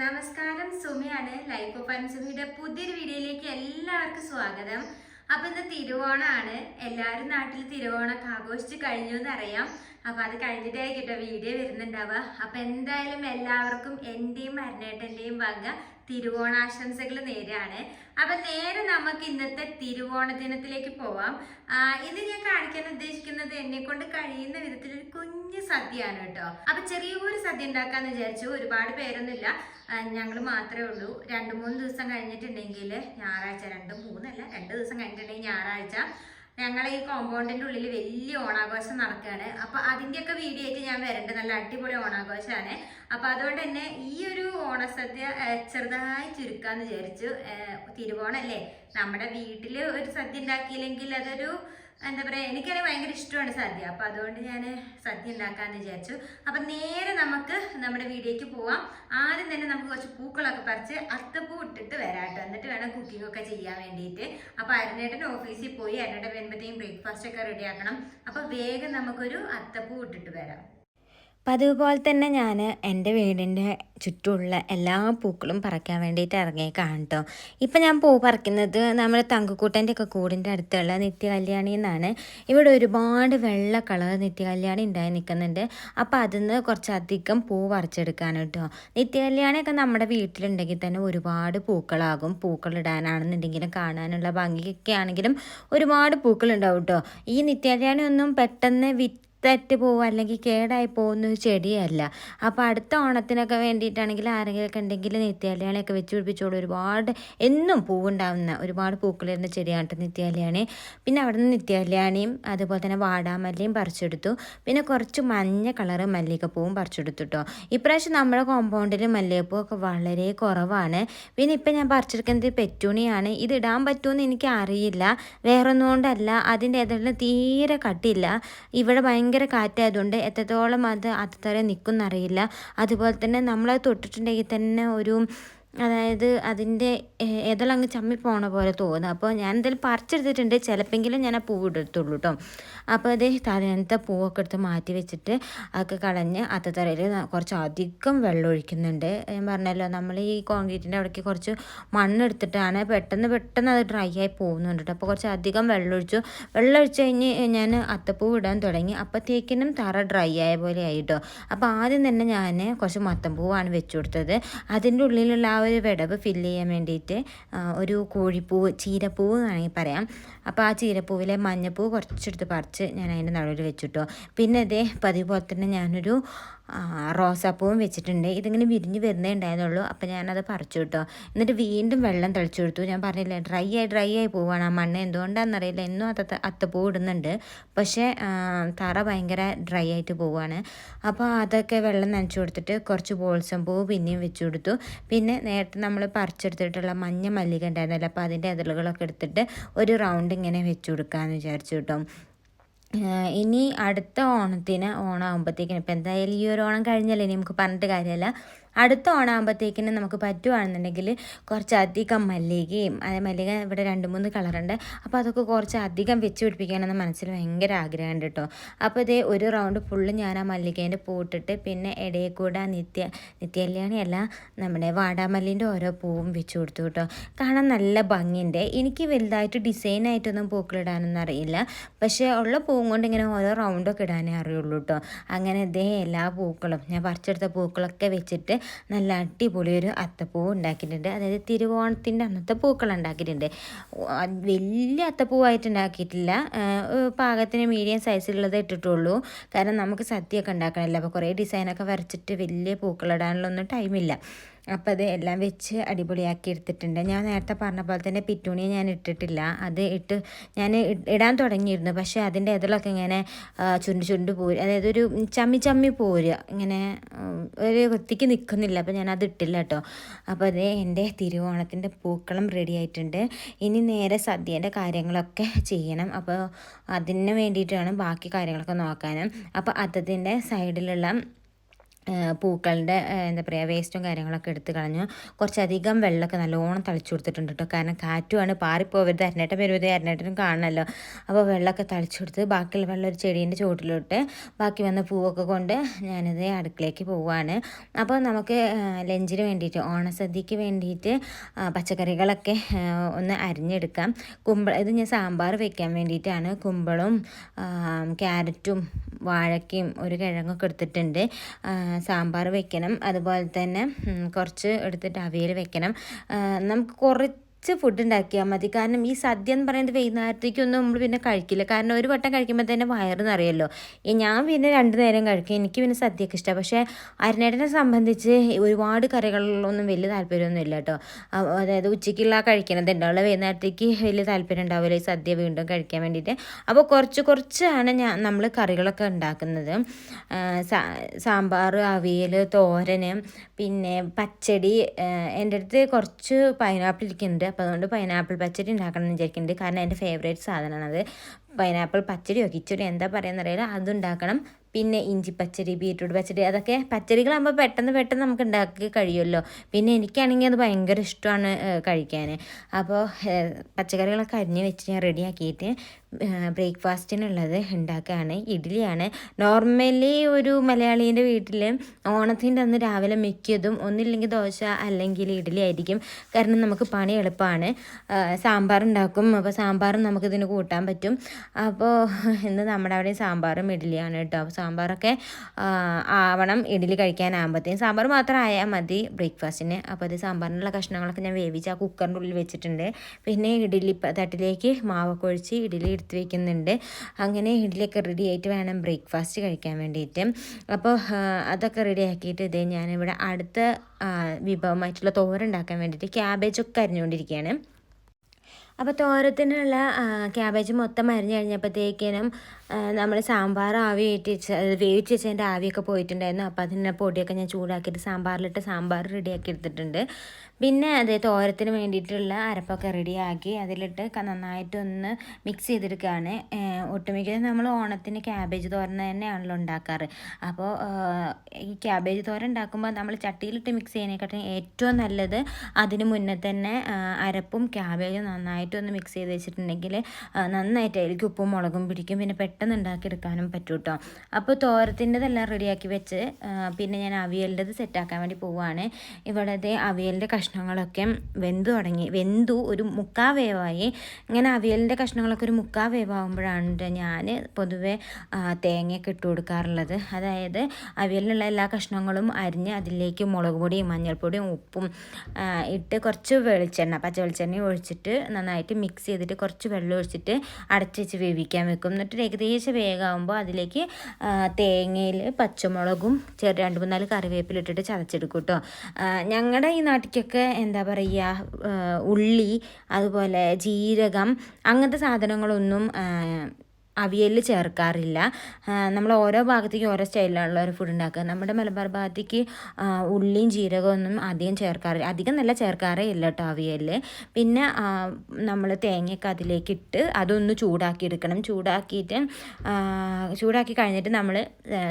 നമസ്കാരം സുമിയാണ്. Life of അൻസുമിയുടെ പുതിയൊരു വീഡിയോയിലേക്ക് എല്ലാവർക്കും സ്വാഗതം. അപ്പൊ ഇന്ന് തിരുവോണമാണ് എല്ലാവരും നാട്ടിൽ തിരുവോണമൊക്കെ ആഘോഷിച്ച് കഴിഞ്ഞു എന്നറിയാം. അപ്പൊ അത് കഴിഞ്ഞിട്ടായിരിക്കട്ടോ വീഡിയോ വരുന്നുണ്ടാവുക. അപ്പൊ എന്തായാലും എല്ലാവർക്കും എന്റെയും മരണേട്ടന്റെയും വക തിരുവോണാശംസകൾ നേരാണ്. അപ്പൊ നേരെ നമുക്ക് ഇന്നത്തെ തിരുവോണ ദിനത്തിലേക്ക് പോവാം. ഇന്ന് ഞാൻ കാണിക്കാൻ ഉദ്ദേശിക്കുന്നത് എന്നെ കൊണ്ട് കഴിയുന്ന വിധത്തിൽ ഒരു കുഞ്ഞു സദ്യയാണ് കേട്ടോ. അപ്പൊ ചെറിയൊരു സദ്യ ഉണ്ടാക്കാന്ന് വിചാരിച്ചു. ഒരുപാട് പേരൊന്നുമില്ല. ഞങ്ങൾ മാത്രമേ ഉള്ളൂ. രണ്ട് മൂന്ന് ദിവസം കഴിഞ്ഞിട്ടുണ്ടെങ്കിൽ ഞായറാഴ്ച രണ്ട് മൂന്നല്ല രണ്ട് ദിവസം കഴിഞ്ഞിട്ടുണ്ടെങ്കിൽ ഞായറാഴ്ച ഞങ്ങളെ ഈ കോമ്പൗണ്ടിന്റെ ഉള്ളിൽ വലിയ ഓണാഘോഷം നടക്കുകയാണ് അപ്പൊ അതിന്റെയൊക്കെ വീഡിയോ ആയിട്ട് ഞാൻ വരേണ്ടത് നല്ല അടിപൊളി ഓണാഘോഷമാണ്. അപ്പൊ അതുകൊണ്ട് തന്നെ ഈ ഒരു ഓണസദ്യ ചെറുതായി ചുരുക്കാന്ന് വിചാരിച്ചു. തിരുവോണല്ലേ? നമ്മുടെ വീട്ടിൽ ഒരു സദ്യ ഉണ്ടാക്കിയില്ലെങ്കിൽ അതൊരു എന്താ പറയുക എനിക്കാണെങ്കിൽ ഭയങ്കര ഇഷ്ടമാണ് സദ്യ. അപ്പോൾ അതുകൊണ്ട് ഞാൻ സദ്യ ഉണ്ടാക്കാമെന്ന് വിചാരിച്ചു. അപ്പം നേരെ നമുക്ക് നമ്മുടെ വീഡിയോക്ക് പോവാം. ആദ്യം തന്നെ നമുക്ക് കുറച്ച് പൂക്കളൊക്കെ പറിച്ച് അത്തപ്പൂ ഇട്ടിട്ട് വരാട്ടോ എന്നിട്ട് വേണം കുക്കിംഗ് ഒക്കെ ചെയ്യാൻ വേണ്ടിയിട്ട്. അപ്പോൾ അരുണേട്ടൻ ഓഫീസിൽ പോയി. അരുണേട്ടൻ വരുമ്പോഴത്തേക്കും ബ്രേക്ക്ഫാസ്റ്റ് ഒക്കെ റെഡിയാക്കണം അപ്പോൾ വേഗം നമുക്കൊരു അത്തപ്പൂ ഇട്ടിട്ട് വരാം. പതിവ് അതുപോലെ തന്നെ ഞാൻ എന്റെ വീടിന്റെ ചുറ്റുമുള്ള എല്ലാ പൂക്കളും പറിക്കാൻ വേണ്ടിയിട്ട് ഇറങ്ങിയേക്കാണ് കേട്ടോ. ഇപ്പം ഞാൻ പൂ പറിക്കുന്നത് നമ്മുടെ തങ്കക്കൂട്ടന്റെ ഒക്കെ കൂടിന്റെ അടുത്തുള്ള നിത്യകല്യാണി എന്നാണ്. ഇവിടെ ഒരുപാട് വെള്ള കളർ നിത്യകല്യാണി ഉണ്ടായി നിൽക്കുന്നുണ്ട്. അപ്പോൾ അതിൽ നിന്ന് കുറച്ചധികം പൂ പറിച്ചെടുക്കാൻ കേട്ടോ. നിത്യകല്യാണിയൊക്കെ നമ്മുടെ വീട്ടിലുണ്ടെങ്കിൽ തന്നെ ഒരുപാട് പൂക്കളാകും. പൂക്കളിടാനാണെന്നുണ്ടെങ്കിലും കാണാനുള്ള ഭംഗിയൊക്കെ ആണെങ്കിലും ഒരുപാട് പൂക്കളുണ്ടാവും കേട്ടോ. ഈ നിത്യകല്യാണി ഒന്നും പെട്ടെന്ന് വിറ്റ് തെറ്റ് പോവുക അല്ലെങ്കിൽ കേടായി പോകുന്ന ഒരു ചെടിയല്ല. അപ്പോൾ അടുത്ത ഓണത്തിനൊക്കെ വേണ്ടിയിട്ടാണെങ്കിൽ ആരെങ്കിലുമൊക്കെ ഉണ്ടെങ്കിൽ നിത്യാലയാണിയൊക്കെ വെച്ച് പിടിപ്പിച്ചോളൂ. ഒരുപാട് എന്നും പൂവുണ്ടാവുന്ന ഒരുപാട് പൂക്കളിരുന്ന ചെടിയാണ് നിത്യാലയാണി. പിന്നെ അവിടെ നിന്ന് നിത്യാലയാണിയും അതുപോലെ തന്നെ വാടാമല്ലിയും പറിച്ചെടുത്തു. പിന്നെ കുറച്ച് മഞ്ഞ കളറ് മല്ലികപ്പൂവും പറിച്ചെടുത്തു കേട്ടോ ഇപ്രാവശ്യം നമ്മുടെ കോമ്പൗണ്ടിൽ മല്ലികപ്പൂ ഒക്കെ വളരെ കുറവാണ്. പിന്നെ ഇപ്പം ഞാൻ പറിച്ചെടുക്കുന്നത് പെറ്റൂണിയാണ്. ഇത് ഇടാൻ പറ്റുമെന്ന് എനിക്ക് അറിയില്ല വേറൊന്നുകൊണ്ടല്ല അതിന്റെ ഏതെങ്കിലും തീരെ കട്ടില്ല ഇവിടെ ഭയങ്കര കാറ്റായതുകൊണ്ട് എത്രത്തോളം അത് അത്ര നിൽക്കുന്നറിയില്ല അതുപോലെ തന്നെ നമ്മളത് തൊട്ടിട്ടുണ്ടെങ്കിൽ തന്നെ ഒരു അതായത് അതിന്റെ ഏതെല്ലാം അങ്ങ് ചമ്മി പോണ പോലെ തോന്നുന്നു. അപ്പോൾ ഞാൻ എന്തായാലും പറിച്ചെടുത്തിട്ടുണ്ട്. ചിലപ്പെങ്കിലും ഞാൻ ആ പൂവ് എടുത്തുള്ളൂ കേട്ടോ അപ്പോൾ അത് തലേനത്തെ പൂവൊക്കെ എടുത്ത് മാറ്റി വെച്ചിട്ട് അതൊക്കെ കളഞ്ഞ് അത്തത്തറയിൽ കുറച്ച് അധികം വെള്ളം ഒഴിക്കുന്നുണ്ട്. ഞാൻ പറഞ്ഞല്ലോ നമ്മൾ ഈ കോൺക്രീറ്റിന്റെ അവിടേക്ക് കുറച്ച് മണ്ണെടുത്തിട്ടാണ് പെട്ടെന്ന് പെട്ടെന്ന് അത് ഡ്രൈ ആയി പോകുന്നുണ്ട് കേട്ടോ അപ്പോൾ കുറച്ച് അധികം വെള്ളം ഒഴിച്ചു. വെള്ളം ഒഴിച്ച് കഴിഞ്ഞ് ഞാൻ അത്തപ്പൂവ് ഇടാൻ തുടങ്ങി. അപ്പോഴത്തേക്കിനും തറ ഡ്രൈ ആയ പോലെ ആയി കേട്ടോ അപ്പോൾ ആദ്യം തന്നെ ഞാൻ കുറച്ച് മത്തമ്പൂവാണ് വെച്ചു കൊടുത്തത്. അതിന്റെ ഉള്ളിലുള്ള ആ ഒരു വിടവ് ഫില്ല് ചെയ്യാൻ വേണ്ടിയിട്ട് ഒരു കോഴിപ്പൂവ് ചീരപ്പൂവ് വേണമെങ്കിൽ പറയാം. അപ്പോൾ ആ ചീരപ്പൂവിലെ മഞ്ഞപ്പൂ കുറച്ചെടുത്ത് പറിച്ച് ഞാൻ അതിന്റെ നടുവിൽ വെച്ചിട്ടോ. പിന്നെ ഇതേ പതിവ് പോലെ തന്നെ ഞാനൊരു റോസാപ്പൂവും വെച്ചിട്ടുണ്ട്. ഇതിങ്ങനെ വിരിഞ്ഞ് വരുന്നേ ഉണ്ടായിരുന്നുള്ളൂ. അപ്പോൾ ഞാനത് പറിച്ചു കേട്ടോ. എന്നിട്ട് വീണ്ടും വെള്ളം തളിച്ചു കൊടുത്തു. ഞാൻ പറഞ്ഞില്ലേ ഡ്രൈ ആയി ഡ്രൈ ആയി പോവാണ്. ആ മണ്ണ് എന്തുകൊണ്ടാണെന്നറിയില്ല എന്നും അത്ത അത്തപ്പൂ ഇടുന്നുണ്ട്. പക്ഷേ തറ ഭയങ്കര ഡ്രൈ ആയിട്ട് പോവാണ്. അപ്പോൾ അതൊക്കെ വെള്ളം നനച്ചു കൊടുത്തിട്ട് കുറച്ച് ബോൾസം പൂവ് പിന്നെയും വെച്ച് കൊടുത്തു. പിന്നെ നേരത്തെ നമ്മൾ പറിച്ചെടുത്തിട്ടുള്ള മഞ്ഞ മല്ലിക ഉണ്ടായിരുന്നല്ലോ അപ്പോൾ അതിന്റെ അതിലുകളൊക്കെ എടുത്തിട്ട് ഒരു റൗണ്ട് ഇങ്ങനെ വെച്ചു കൊടുക്കാമെന്ന് വിചാരിച്ചു കേട്ടോ. ഇനി അടുത്ത ഓണത്തിന് ഓണമാകുമ്പോഴത്തേക്കിന് ഇപ്പം എന്തായാലും ഈ ഒരു ഓണം കഴിഞ്ഞല്ലേ? ഇനി നമുക്ക് പറഞ്ഞിട്ട് കാര്യമല്ല. അടുത്ത ഓണാകുമ്പോഴത്തേക്കിന് നമുക്ക് പറ്റുവാണെന്നുണ്ടെങ്കിൽ കുറച്ചധികം മല്ലികയും അത് മല്ലിക ഇവിടെ രണ്ട് മൂന്ന് കളറുണ്ട്. അപ്പോൾ അതൊക്കെ കുറച്ച് അധികം വെച്ച് പിടിപ്പിക്കാനെന്ന് മനസ്സിൽ ഭയങ്കര ആഗ്രഹമുണ്ട് കേട്ടോ. അപ്പോൾ ഇതേ ഒരു റൗണ്ട് ഫുള്ള് ഞാൻ ആ മല്ലികേന്റെ പൂട്ടിട്ട് പിന്നെ ഇടയിൽ കൂടെ നിത്യ നിത്യകല്യാണിയല്ല നമ്മുടെ വാടാമല്ലിന്റെ ഓരോ പൂവും വെച്ച് കൊടുത്തു കേട്ടോ. കാണാൻ നല്ല ഭംഗിയുണ്ട്. എനിക്ക് വലുതായിട്ട് ഡിസൈനായിട്ടൊന്നും പൂക്കളിടാനൊന്നും അറിയില്ല. പക്ഷേ ഉള്ള പൂവും കൊണ്ട് ഇങ്ങനെ ഓരോ റൗണ്ടൊക്കെ ഇടാനേ അറിയുള്ളൂ കേട്ടോ അങ്ങനെ ഇതേ എല്ലാ പൂക്കളും ഞാൻ പറിച്ചെടുത്ത പൂക്കളൊക്കെ വെച്ചിട്ട് നല്ല അടിപൊളി ഒരു അത്തപ്പൂവ് ഉണ്ടാക്കിയിട്ടുണ്ട്. അതായത് തിരുവോണത്തിന്റെ അന്നത്തെ പൂക്കൾ ഉണ്ടാക്കിയിട്ടുണ്ട്. വലിയ അത്തപ്പൂവായിട്ട് ഉണ്ടാക്കിയിട്ടില്ല. പാകത്തിന് മീഡിയം സൈസിലുള്ളത് ഇട്ടിട്ടുള്ളൂ. കാരണം നമുക്ക് സദ്യയൊക്കെ ഉണ്ടാക്കണമല്ലോ. അപ്പോൾ കുറേ ഡിസൈനൊക്കെ വരച്ചിട്ട് വലിയ പൂക്കളിടാനുള്ളൊന്നും ടൈമില്ല അപ്പോൾ അത് എല്ലാം വെച്ച് അടിപൊളിയാക്കി എടുത്തിട്ടുണ്ട്. ഞാൻ നേരത്തെ പറഞ്ഞ പോലെ തന്നെ പിറ്റൂണിയെ ഞാൻ ഇട്ടിട്ടില്ല. അത് ഇട്ട് ഞാൻ ഇടാൻ തുടങ്ങിയിരുന്നു. പക്ഷേ അതിന്റെ ഇതിലൊക്കെ ഇങ്ങനെ ആ, ചുണ്ട് ചുണ്ട് പോര്. അതായത് ഒരു ചമ്മി ചമ്മി പോരുക ഇങ്ങനെ ഒരു വൃത്തിക്ക് നിൽക്കുന്നില്ല അപ്പോൾ ഞാൻ അത് ഇട്ടില്ല കേട്ടോ അപ്പോൾ അത് എന്റെ തിരുവോണത്തിന്റെ പൂക്കളം റെഡി ആയിട്ടുണ്ട്. ഇനി നേരെ സദ്യേന്റെ കാര്യങ്ങളൊക്കെ ചെയ്യണം. അപ്പോൾ അതിന് വേണ്ടിയിട്ടാണ് ബാക്കി കാര്യങ്ങളൊക്കെ നോക്കാനും. അപ്പോൾ അതതിന്റെ സൈഡിലുള്ള പൂക്കളുടെ എന്താ പറയുക വേസ്റ്റും കാര്യങ്ങളൊക്കെ എടുത്ത് കളഞ്ഞു കുറച്ചധികം വെള്ളമൊക്കെ നല്ലോണം തളിച്ചു കൊടുത്തിട്ടുണ്ട് കേട്ടോ. കാരണം കാറ്റുമാണ് പാറിപ്പോവരുത്. അരനേട്ടം വരുവത് അരനേട്ടനും കാണണമല്ലോ. അപ്പോൾ വെള്ളമൊക്കെ തളിച്ചു കൊടുത്ത് ബാക്കിയുള്ള വെള്ളം ഒരു ചെടീന്റെ ചുവട്ടിലോട്ട് ബാക്കി വന്ന പൂവൊക്കെ കൊണ്ട് ഞാനിത് അടുക്കളയ്ക്ക് പോവുകയാണ് അപ്പോൾ നമുക്ക് ലഞ്ചിന് വേണ്ടിയിട്ട് ഓണസദ്യക്ക് വേണ്ടിയിട്ട് പച്ചക്കറികളൊക്കെ ഒന്ന് അരിഞ്ഞെടുക്കാം. കുമ്പള ഇത് ഞാൻ സാമ്പാർ വെക്കാൻ വേണ്ടിയിട്ടാണ്. കുമ്പളും ക്യാരറ്റും വാഴയ്ക്കയും ഒരു കിഴങ്ങൊക്കെ എടുത്തിട്ടുണ്ട്. സാമ്പാർ വെക്കണം. അതുപോലെ തന്നെ കുറച്ച് എടുത്തിട്ട് അവിയൽ വെക്കണം. നമുക്ക് കുറച്ച് ഫുഡ് ഉണ്ടാക്കിയാൽ മതി. കാരണം ഈ സദ്യ എന്ന് പറയുന്നത് വൈകുന്നേരത്തേക്കൊന്നും നമ്മൾ പിന്നെ കഴിക്കില്ല. കാരണം ഒരു വട്ടം കഴിക്കുമ്പോൾ തന്നെ വയറ് നിറയല്ലോ. ഞാൻ പിന്നെ രണ്ട് നേരം കഴിക്കും. എനിക്ക് പിന്നെ സദ്യയൊക്കെ ഇഷ്ടമാണ് പക്ഷേ അരനേട്ടനെ സംബന്ധിച്ച് ഒരുപാട് കറികളിലൊന്നും വലിയ താല്പര്യമൊന്നും ഇല്ല കേട്ടോ അതായത് ഉച്ചയ്ക്കുള്ള കഴിക്കണത് ഉണ്ടാവില്ല വൈകുന്നേരത്തേക്ക് വലിയ താല്പര്യം ഉണ്ടാവില്ല ഈ സദ്യ വീണ്ടും കഴിക്കാൻ വേണ്ടിയിട്ട് അപ്പോൾ കുറച്ച് കുറച്ചാണ് ഞാൻ നമ്മൾ കറികളൊക്കെ ഉണ്ടാക്കുന്നത്. സാമ്പാർ അവിയൽ തോരൻ പിന്നെ പച്ചടി എന്റെ അടുത്ത് കുറച്ച് പൈനാപ്പിൾ ഇരിക്കുന്നുണ്ട്. അപ്പോൾ അതുകൊണ്ട് പൈനാപ്പിൾ പച്ചടി ഉണ്ടാക്കണം എന്ന് വിചാരിക്കുന്നുണ്ട്. കാരണം എന്റെ ഫേവറേറ്റ് സാധനമാണത്. പൈനാപ്പിൾ പച്ചടിയോ കിച്ചടിയോ എന്താ പറയുന്നറിയില്ല. അതുണ്ടാക്കണം. പിന്നെ ഇഞ്ചി പച്ചരി ബീറ്റ്റൂട്ട് പച്ചടി അതൊക്കെ പച്ചടികളാകുമ്പോൾ പെട്ടെന്ന് പെട്ടെന്ന് നമുക്ക് ഉണ്ടാക്കി കഴിയുമല്ലോ. പിന്നെ എനിക്കാണെങ്കിൽ അത് ഭയങ്കര ഇഷ്ടമാണ് കഴിക്കാൻ അപ്പോൾ പച്ചക്കറികളൊക്കെ അരിഞ്ഞ് വെച്ച് ഞാൻ റെഡിയാക്കിയിട്ട് ബ്രേക്ക്ഫാസ്റ്റിനുള്ളത് ഉണ്ടാക്കുകയാണ് ഇഡ്ഡലിയാണ്. നോർമലി ഒരു മലയാളീന്റെ വീട്ടിൽ ഓണത്തിന്റെ അന്ന് രാവിലെ മിക്കതും ഒന്നില്ലെങ്കിൽ ദോശ അല്ലെങ്കിൽ ഇഡ്ഡലി ആയിരിക്കും. കാരണം നമുക്ക് പണി എളുപ്പമാണ്. സാമ്പാർ ഉണ്ടാക്കും അപ്പോൾ സാമ്പാറും നമുക്കിതിന് കൂട്ടാൻ പറ്റും. അപ്പോൾ ഇന്ന് നമ്മുടെ അവിടെയും സാമ്പാറും ഇഡ്ഡലിയാണ് കേട്ടോ. സാമ്പാറൊക്കെ ആവണം ഇഡ്ഡലി കഴിക്കാനാകുമ്പോഴത്തേക്കും സാമ്പാർ മാത്രം ആയാൽ മതി ബ്രേക്ക്ഫാസ്റ്റിന്. അപ്പോൾ അത് സാമ്പാറിനുള്ള കഷ്ണങ്ങളൊക്കെ ഞാൻ വേവിച്ച് ആ കുക്കറിന്റെ ഉള്ളിൽ വെച്ചിട്ടുണ്ട്. പിന്നെ ഇഡ്ഡലി തട്ടിലേക്ക് മാവൊക്കെ ഒഴിച്ച് ഇഡ്ഡലി എടുത്ത് വെക്കുന്നുണ്ട്. അങ്ങനെ ഇഡ്ഡലിയൊക്കെ റെഡി ആയിട്ട് വേണം ബ്രേക്ക്ഫാസ്റ്റ് കഴിക്കാൻ വേണ്ടിയിട്ട്. അപ്പോൾ അതൊക്കെ റെഡി ആക്കിയിട്ട് ഇതേ ഞാനിവിടെ അടുത്ത വിഭവമായിട്ടുള്ള തോര ഉണ്ടാക്കാൻ വേണ്ടിയിട്ട് ക്യാബേജൊക്കെ അരിഞ്ഞുകൊണ്ടിരിക്കുകയാണ്. അപ്പോൾ തോരത്തിനുള്ള ക്യാബേജ് മൊത്തം അരിഞ്ഞ് കഴിഞ്ഞപ്പോഴത്തേക്കിനും നമ്മൾ സാമ്പാർ ആവി ഏറ്റിച്ച് വേവിച്ച് വെച്ചതിന്റെ ആവിയൊക്കെ പോയിട്ടുണ്ടായിരുന്നു. അപ്പോൾ അതിന്റെ പൊടിയൊക്കെ ഞാൻ ചൂടാക്കിയിട്ട് സാമ്പാറിലിട്ട് സാമ്പാർ റെഡിയാക്കി എടുത്തിട്ടുണ്ട്. പിന്നെ അത് തോരത്തിന് വേണ്ടിയിട്ടുള്ള അരപ്പൊക്കെ റെഡിയാക്കി അതിലിട്ട് നന്നായിട്ടൊന്ന് മിക്സ് ചെയ്തെടുക്കുകയാണ് ഒട്ടുമിക്ക നമ്മൾ ഓണത്തിന് ക്യാബേജ് തോരൻ തന്നെയാണല്ലോ ഉണ്ടാക്കാറ്. അപ്പോൾ ഈ ക്യാബേജ് തോരൻ ഉണ്ടാക്കുമ്പോൾ നമ്മൾ ചട്ടിയിലിട്ട് മിക്സ് ചെയ്യുന്നതിനെക്കാട്ടും ഏറ്റവും നല്ലത് അതിന് മുന്നേ തന്നെ അരപ്പും ക്യാബേജും നന്നായിട്ടൊന്ന് മിക്സ് ചെയ്ത് വെച്ചിട്ടുണ്ടെങ്കിൽ നന്നായിട്ട് അതിലേക്ക് ഉപ്പും മുളകും പിടിക്കും. പിന്നെ പെട്ടെന്ന് ഉണ്ടാക്കിയെടുക്കാനും പറ്റും കേട്ടോ അപ്പോൾ തോരത്തിന്റെതെല്ലാം റെഡിയാക്കി വെച്ച് പിന്നെ ഞാൻ അവിയലിന്റെത് സെറ്റാക്കാൻ വേണ്ടി പോവുകയാണ് ഇവിടത്തെ അവിയലിന്റെ കഷ്ണങ്ങളൊക്കെ വെന്തു തുടങ്ങി. വെന്തു ഒരു മുക്കാ വേവായി. ഇങ്ങനെ അവിയലിന്റെ കഷ്ണങ്ങളൊക്കെ ഒരു മുക്കാ വേവാകുമ്പോഴാണ് ഞാൻ പൊതുവെ തേങ്ങയൊക്കെ ഇട്ട് കൊടുക്കാറുള്ളത്. അതായത് അവിയലിനുള്ള എല്ലാ കഷ്ണങ്ങളും അരിഞ്ഞ് അതിലേക്ക് മുളക് പൊടിയും മഞ്ഞൾപ്പൊടിയും ഉപ്പും ഇട്ട് കുറച്ച് വെളിച്ചെണ്ണ പച്ച വെളിച്ചെണ്ണ ഒഴിച്ചിട്ട് നന്നായിട്ട് മിക്സ് ചെയ്തിട്ട് കുറച്ച് വെള്ളം ഒഴിച്ചിട്ട് അടച്ച് വെച്ച് വേവിക്കാൻ വെക്കും. എന്നിട്ട് ഏകദേശം വേഗമാകുമ്പോൾ അതിലേക്ക് തേങ്ങയിൽ പച്ചമുളകും ചെറിയ രണ്ട് മൂന്നാൽ കറിവേപ്പിലിട്ടിട്ട് ചതച്ചെടുക്കും കേട്ടോ ഞങ്ങളുടെ ഈ നാട്ടിക്കൊക്കെ എന്താ പറയുക ഉള്ളി അതുപോലെ ജീരകം അങ്ങനത്തെ സാധനങ്ങളൊന്നും അവിയലിൽ ചേർക്കാറില്ല. നമ്മൾ ഓരോ ഭാഗത്തേക്കും ഓരോ സ്റ്റൈലിലുള്ള ഒരു ഫുഡ് ഉണ്ടാക്കുക നമ്മുടെ മലബാർ ഭാഗത്തേക്ക് ഉള്ളിയും ഉള്ളിയും ജീരകമൊന്നും അധികം ചേർക്കാറില്ല. അധികം നല്ല ചേർക്കാറേ ഇല്ല കേട്ടോ അവിയലിൽ പിന്നെ നമ്മൾ തേങ്ങയൊക്കെ അതിലേക്ക് ഇട്ട് അതൊന്ന് ചൂടാക്കി എടുക്കണം ചൂടാക്കിയിട്ട് ചൂടാക്കി കഴിഞ്ഞിട്ട് നമ്മൾ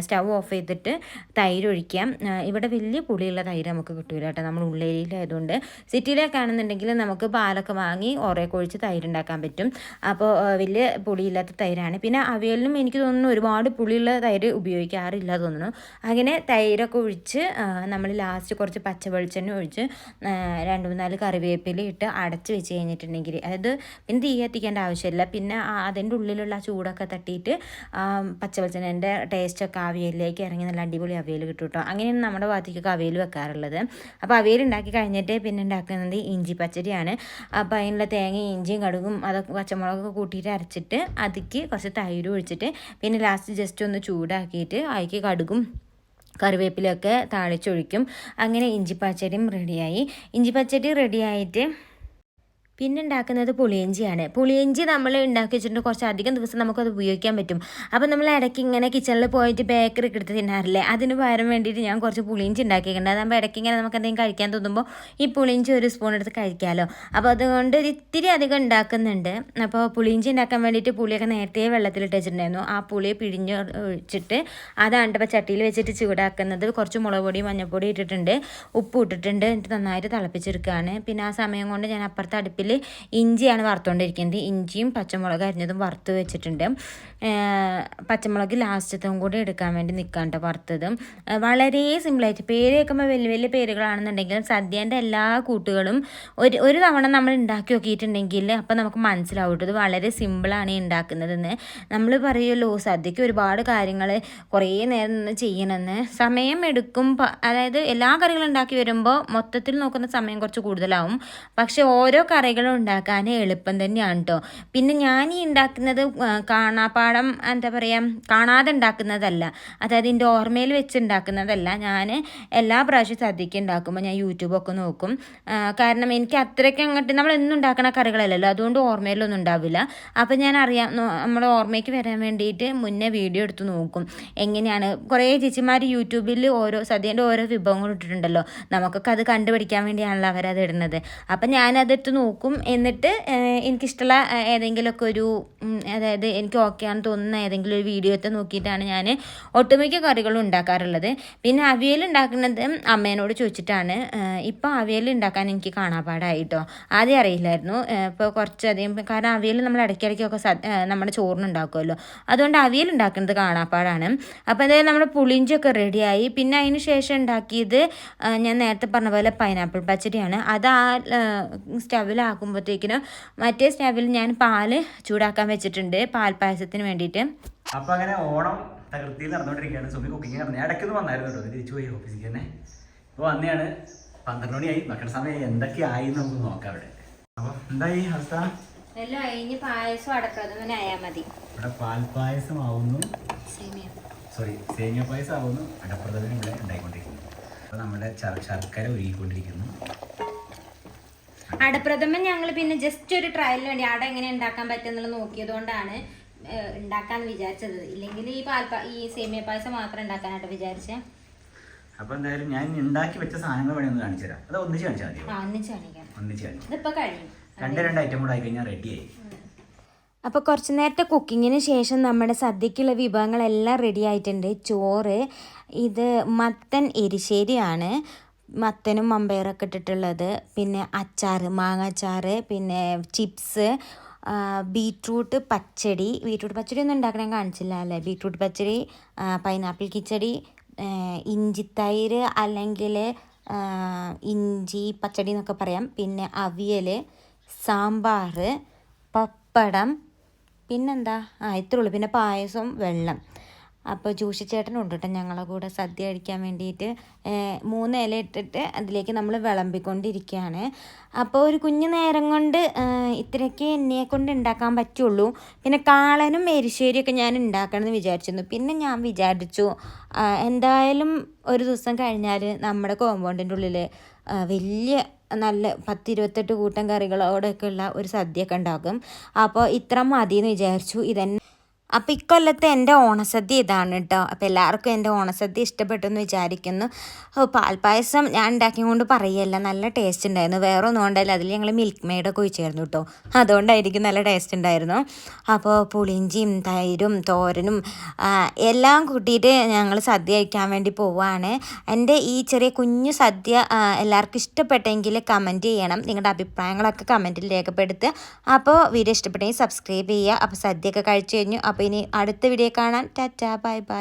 സ്റ്റവ് ഓഫ് ചെയ്തിട്ട് തൈര് ഒഴിക്കാം. ഇവിടെ വലിയ പുളിയുള്ള തൈര് നമുക്ക് കിട്ടില്ല കേട്ടോ നമ്മൾ ഉള്ളേരിയിലായതുകൊണ്ട്. സിറ്റിയിലൊക്കെ ആണെന്നുണ്ടെങ്കിൽ നമുക്ക് പാലൊക്കെ വാങ്ങി ഓറയൊക്കെ ഒഴിച്ച് തൈര് ഉണ്ടാക്കാൻ പറ്റും. അപ്പോൾ വലിയ പുളിയില്ലാത്ത തൈരാണ് പിന്നെ അവിയലിനും എനിക്ക് തോന്നുന്നു ഒരുപാട് പുളിയുള്ള തൈര് ഉപയോഗിക്കാറില്ല തോന്നുന്നു. അങ്ങനെ തൈരൊക്കെ ഒഴിച്ച് നമ്മൾ ലാസ്റ്റ് കുറച്ച് പച്ച വെളിച്ചെണ്ണ ഒഴിച്ച് രണ്ട് മൂന്നാൽ കറിവേപ്പില ഇട്ട് അടച്ച് വെച്ച് കഴിഞ്ഞിട്ടുണ്ടെങ്കിൽ അതായത് പിന്നെ തീ കത്തിക്കേണ്ട ആവശ്യമില്ല. പിന്നെ അതിന്റെ ഉള്ളിലുള്ള ആ ചൂടൊക്കെ തട്ടിയിട്ട് പച്ച വെളിച്ചെണ്ണേന്റെ ടേസ്റ്റൊക്കെ അവിയലിലേക്ക് ഇറങ്ങി നല്ല അടിപൊളി അവിയൽ കിട്ടും കേട്ടോ അങ്ങനെയാണ് നമ്മുടെ ഭാഗത്തേക്കൊക്കെ അവിയൽ വെക്കാറുള്ളത്. അപ്പോൾ അവിയൽ ഉണ്ടാക്കി കഴിഞ്ഞിട്ട് പിന്നെ ഉണ്ടാക്കുന്നത് ഇഞ്ചി പച്ചടിയാണ്. അപ്പോൾ അതിനുള്ള തേങ്ങയും ഇഞ്ചിയും കടുകും അതൊക്കെ പച്ചമുളകൊക്കെ കൂട്ടിയിട്ട് അരച്ചിട്ട് അതിക്ക് കുറച്ച് തൈര് ഒഴിച്ചിട്ട് പിന്നെ ലാസ്റ്റ് ജസ്റ്റ് ഒന്ന് ചൂടാക്കിയിട്ട് അതിക്ക് കടുകും കറിവേപ്പിലൊക്കെ താളിച്ചൊഴിക്കും. അങ്ങനെ ഇഞ്ചി പച്ചടിയും റെഡിയായി ഇഞ്ചി പച്ചടി റെഡിയായിട്ട് പിന്നെ ഉണ്ടാക്കുന്നത് പുളിയഞ്ചിയാണ്. പുളിയഞ്ചി നമ്മൾ ഉണ്ടാക്കി വെച്ചിട്ടുണ്ട്. കുറച്ച് അധികം ദിവസം നമുക്കത് ഉപയോഗിക്കാൻ പറ്റും. അപ്പോൾ നമ്മൾ ഇടയ്ക്ക് ഇങ്ങനെ കിച്ചണിൽ പോയിട്ട് ബേക്കറി എടുത്ത് തിന്നാറില്ലേ? അതിന് പകരം വേണ്ടിയിട്ട് ഞാൻ കുറച്ച് പുളിയഞ്ചി ഉണ്ടാക്കിയിട്ടുണ്ട്. അതാകുമ്പോൾ ഇടയ്ക്ക് ഇങ്ങനെ നമുക്ക് എന്തെങ്കിലും കഴിക്കാൻ തോന്നുമ്പോൾ ഈ പുളിയഞ്ചി ഒരു സ്പൂൺ എടുത്ത് കഴിക്കാമല്ലോ അപ്പോൾ അതുകൊണ്ട് ഇത്തിരി അധികം ഉണ്ടാക്കുന്നുണ്ട്. അപ്പോൾ പുളിയിഞ്ചി ഉണ്ടാക്കാൻ വേണ്ടിയിട്ട് പുളിയൊക്കെ നേരത്തെ വെള്ളത്തിലിട്ട് വെച്ചിട്ടുണ്ടായിരുന്നു. ആ പുളിയെ പിഴിഞ്ഞ് ഒഴിച്ചിട്ട് അതാണ് ഇപ്പോൾ ചട്ടിയിൽ വെച്ചിട്ട് ചൂടാക്കുന്നത് കുറച്ച് മുളക് പൊടി മഞ്ഞൾപ്പൊടി ഇട്ടിട്ടുണ്ട്. ഉപ്പ് ഇട്ടിട്ടുണ്ട്. എന്നിട്ട് നന്നായിട്ട് തിളപ്പിച്ചെടുക്കുകയാണ്. പിന്നെ ആ സമയം കൊണ്ട് ഞാൻ അപ്പുറത്തെ അടുപ്പിൽ ഇഞ്ചിയാണ് വറുത്തുകൊണ്ടിരിക്കുന്നത് ഇഞ്ചിയും പച്ചമുളക് അരിഞ്ഞതും വറുത്ത് വെച്ചിട്ടുണ്ട്. പച്ചമുളക് ലാസ്റ്റത്തും കൂടി എടുക്കാൻ വേണ്ടി നിൽക്കാണ്ട് വറുത്തതും. വളരെ സിമ്പിളായിട്ട് പേര് കേൾക്കുമ്പോൾ വലിയ വലിയ പേരുകളാണെന്നുണ്ടെങ്കിലും സദ്യേന്റെ എല്ലാ കൂട്ടുകളും ഒരു ഒരു തവണ നമ്മൾ ഉണ്ടാക്കി നോക്കിയിട്ടുണ്ടെങ്കിൽ അപ്പോൾ നമുക്ക് മനസ്സിലാവും ഇത് വളരെ സിമ്പിളാണ് ഉണ്ടാക്കുന്നതെന്ന്. നമ്മൾ പറയുമല്ലോ സദ്യക്ക് ഒരുപാട് കാര്യങ്ങൾ കുറേ നേരം നിന്ന് ചെയ്യണമെന്ന്. സമയം എടുക്കും അതായത് എല്ലാ കറികളും ഉണ്ടാക്കി വരുമ്പോൾ മൊത്തത്തിൽ നോക്കുന്ന സമയം കുറച്ച് കൂടുതലാവും. പക്ഷേ ഓരോ കറികളും ഉണ്ടാക്കാൻ എളുപ്പം തന്നെയാണ് കേട്ടോ പിന്നെ ഞാൻ ഈ ഉണ്ടാക്കുന്നത് കാണാപ്പാടം എന്താ പറയുക കാണാതെ ഉണ്ടാക്കുന്നതല്ല. അതായത് എന്റെ ഓർമ്മയിൽ വെച്ച് ഉണ്ടാക്കുന്നതല്ല. ഞാൻ എല്ലാ പ്രാവശ്യം സദ്യക്ക് ഉണ്ടാക്കുമ്പോൾ ഞാൻ യൂട്യൂബൊക്കെ നോക്കും. കാരണം എനിക്ക് അത്രയ്ക്ക് അങ്ങോട്ട് നമ്മൾ എന്നും ഉണ്ടാക്കുന്ന കറികളല്ലല്ലോ. അതുകൊണ്ട് ഓർമ്മയിലൊന്നും ഉണ്ടാവില്ല. അപ്പോൾ ഞാൻ അറിയാം നമ്മുടെ ഓർമ്മയ്ക്ക് വരാൻ വേണ്ടിയിട്ട് മുന്നേ വീഡിയോ എടുത്ത് നോക്കും. എങ്ങനെയാണ് കുറേ ചേച്ചിമാർ യൂട്യൂബിൽ ഓരോ സദ്യന്റെ ഓരോ വിഭവങ്ങൾ ഇട്ടിട്ടുണ്ടല്ലോ. നമുക്കൊക്കെ അത് കണ്ടുപിടിക്കാൻ വേണ്ടിയാണല്ലോ അവരത് ഇടുന്നത്. അപ്പം ഞാനതെടുത്ത് നോക്കും. എന്നിട്ട് ഏഹ്, എനിക്കിഷ്ടമുള്ള ഏതെങ്കിലുമൊക്കെ ഒരു അതായത് എനിക്ക് ഓക്കെ ആണെന്ന് തോന്നുന്ന ഏതെങ്കിലും ഒരു വീഡിയോത്തെ നോക്കിയിട്ടാണ് ഞാൻ ഒട്ടുമിക്ക കറികളും ഉണ്ടാക്കാറുള്ളത്. പിന്നെ അവിയൽ ഉണ്ടാക്കുന്നത് അമ്മേനോട് ചോദിച്ചിട്ടാണ്. ഇപ്പോൾ അവിയൽ ഉണ്ടാക്കാൻ എനിക്ക് കാണാപാടായിട്ടോ ആദ്യം അറിയില്ലായിരുന്നു. ഇപ്പോൾ കുറച്ചധികം കാരണം അവിയൽ നമ്മൾ ഇടയ്ക്കിടയ്ക്കൊക്കെ നമ്മുടെ ചോറിനുണ്ടാക്കുമല്ലോ അതുകൊണ്ട് അവിയൽ ഉണ്ടാക്കുന്നത് കാണാപ്പാടാണ് അപ്പോൾ അതായത് നമ്മുടെ പുളിഞ്ചൊക്കെ റെഡിയായി പിന്നെ അതിന് ശേഷം ഉണ്ടാക്കിയത് ഞാൻ നേരത്തെ പറഞ്ഞ പോലെ പൈനാപ്പിൾ പച്ചടിയാണ്. അത് ആ സ്റ്റവിലാക്കുമ്പോഴത്തേക്കിനും മറ്റേ സ്റ്റവിൽ ഞാൻ പാൽ ചൂടാക്കാൻ വെച്ചിട്ടുണ്ട് പാൽ പായസത്തിന് വേണ്ടിയിട്ട്. അപ്പൊ അങ്ങനെ ഓണം തകൃതി നടന്നുകൊണ്ടിരിക്കുകയാണ്. സുമി കുക്കിംഗ് നടന്നു. ഞാൻ ഇടയ്ക്കൊന്ന് വന്നായിരുന്നു കേട്ടോ. തിരിച്ചു പോയി ഓഫീസിലേക്ക് തന്നെ. ഇപ്പോൾ വന്നെയാണ്. പന്ത്രണ്ട് മണിയായി. ഭക്ഷണ സമയം എന്തൊക്കെ ആയി എന്ന് നമുക്ക് നോക്കാം അവിടെ. അപ്പോൾ എന്തായി അവസ്ഥ? എല്ലാം പായസം മതി. ഇവിടെ പായസം ആവുന്നു. സോറി സേമിയ പായസം ആവുന്നു. അടപ്രഥമൻ ഇവിടെ ഉണ്ടായിക്കൊണ്ടിരിക്കുന്നു. അപ്പോൾ നമ്മുടെ ശർക്കര ഒരുക്കിക്കൊണ്ടിരിക്കുന്നു. അടപ്രഥമൻ ഞങ്ങൾ പിന്നെ ജസ്റ്റ് ഒരു ട്രയലിന് വേണ്ടി അട എങ്ങനെ ഉണ്ടാക്കാൻ പറ്റുമെന്നുള്ളത് നോക്കിയതുകൊണ്ടാണ് ഉണ്ടാക്കാന്ന് വിചാരിച്ചത്. ഇല്ലെങ്കിൽ ഈ പാൽപ്പാ ഈ സേമിയ പായസം മാത്രം ഉണ്ടാക്കാനായിട്ട് വിചാരിച്ചേ. അപ്പൊ എന്തായാലും ഞാൻ ഉണ്ടാക്കി വെച്ച സാധനങ്ങൾ വേണേ ഒന്ന് കാണിച്ചു തരാം. അത് ഒന്നിച്ച് കാണിച്ചാൽ മതി ആ ഒന്നിച്ച് കാണിക്കാം. ഒന്നിച്ച് കാണിച്ചു ഇതിപ്പോൾ കഴിയും. രണ്ട് രണ്ട് ഐറ്റം കൂടെ ആയി കഴിഞ്ഞാൽ റെഡിയായി അപ്പോൾ കുറച്ച് നേരത്തെ കുക്കിങ്ങിന് ശേഷം നമ്മുടെ സദ്യക്കുള്ള വിഭവങ്ങളെല്ലാം റെഡി ആയിട്ടുണ്ട്. ചോറ് ഇത് മത്തൻ എരിശ്ശേരിയാണ്. മത്തനും മമ്പയറൊക്കെ ഇട്ടിട്ടുള്ളത്. പിന്നെ അച്ചാർ മാങ്ങ അച്ചാർ പിന്നെ ചിപ്സ് ബീട്രൂട്ട് പച്ചടി. ബീട്രൂട്ട് പച്ചടി ഒന്നും ഉണ്ടാക്കണേ കാണിച്ചില്ല അല്ലേ? ബീട്രൂട്ട് പച്ചടി പൈനാപ്പിൾ കിച്ചടി ഇഞ്ചിത്തൈര് അല്ലെങ്കിൽ ഇഞ്ചി പച്ചടി എന്നൊക്കെ പറയാം. പിന്നെ അവിയൽ സാമ്പാർ പപ്പടം പിന്നെന്താ? ആ ഇത്രേ ഉള്ളൂ. പിന്നെ പായസം വെള്ളം. അപ്പോൾ ജൂഷി ചേട്ടനുണ്ട് കേട്ടോ ഞങ്ങളെ കൂടെ സദ്യ കഴിക്കാൻ വേണ്ടിയിട്ട്. മൂന്ന് ഇല ഇട്ടിട്ട് അതിലേക്ക് നമ്മൾ വിളമ്പിക്കൊണ്ടിരിക്കുകയാണ് അപ്പോൾ ഒരു കുഞ്ഞു നേരം കൊണ്ട് ഇത്രയൊക്കെ എന്നെ കൊണ്ട് ഉണ്ടാക്കാൻ പറ്റുള്ളൂ. പിന്നെ കാളനും എരിശ്ശേരിയൊക്കെ ഞാൻ ഉണ്ടാക്കണമെന്ന് വിചാരിച്ചിരുന്നു. പിന്നെ ഞാൻ വിചാരിച്ചു എന്തായാലും ഒരു ദിവസം കഴിഞ്ഞാൽ നമ്മുടെ കോമ്പൗണ്ടിന്റെ ഉള്ളിൽ വലിയ നല്ല പത്തിരുപത്തെട്ട് കൂട്ടം കറികളോടൊക്കെ ഉള്ള ഒരു സദ്യയൊക്കെ ഉണ്ടാക്കും. അപ്പോൾ ഇത്ര മതി എന്ന് വിചാരിച്ചു. ഇതന്നെ അപ്പോൾ ഇക്കൊല്ലത്തെ എന്റെ ഓണസദ്യ ഇതാണ് കേട്ടോ അപ്പോൾ എല്ലാവർക്കും എന്റെ ഓണസദ്യ ഇഷ്ടപ്പെട്ടു എന്ന് വിചാരിക്കുന്നു പാൽപ്പായസം ഞാൻ ഉണ്ടാക്കിയ കൊണ്ട് പറയല്ല. നല്ല ടേസ്റ്റ് ഉണ്ടായിരുന്നു. വേറെ ഒന്നും കൊണ്ടല്ല അതിൽ ഞങ്ങൾ മിൽക്ക് മെയ്ഡൊക്കെ ഒഴിച്ചായിരുന്നു കേട്ടോ അതുകൊണ്ടായിരിക്കും നല്ല ടേസ്റ്റ് ഉണ്ടായിരുന്നു. അപ്പോൾ പുളിഞ്ചിയും തൈരും തോരനും എല്ലാം കൂട്ടിയിട്ട് ഞങ്ങൾ സദ്യ കഴിക്കാൻ വേണ്ടി പോവുകയാണ് എന്റെ ഈ ചെറിയ കുഞ്ഞു സദ്യ എല്ലാവർക്കും ഇഷ്ടപ്പെട്ടെങ്കിൽ കമന്റ് ചെയ്യണം. നിങ്ങളുടെ അഭിപ്രായങ്ങളൊക്കെ കമന്റിൽ രേഖപ്പെടുത്തുക. അപ്പോൾ വീഡിയോ ഇഷ്ടപ്പെട്ടെങ്കിൽ സബ്സ്ക്രൈബ് ചെയ്യുക. അപ്പോൾ സദ്യയൊക്കെ കഴിച്ചു കഴിഞ്ഞു. അപ്പോൾ ഇനി അടുത്ത വീഡിയോ കാണാൻ ടാറ്റാ ബൈ ബൈ.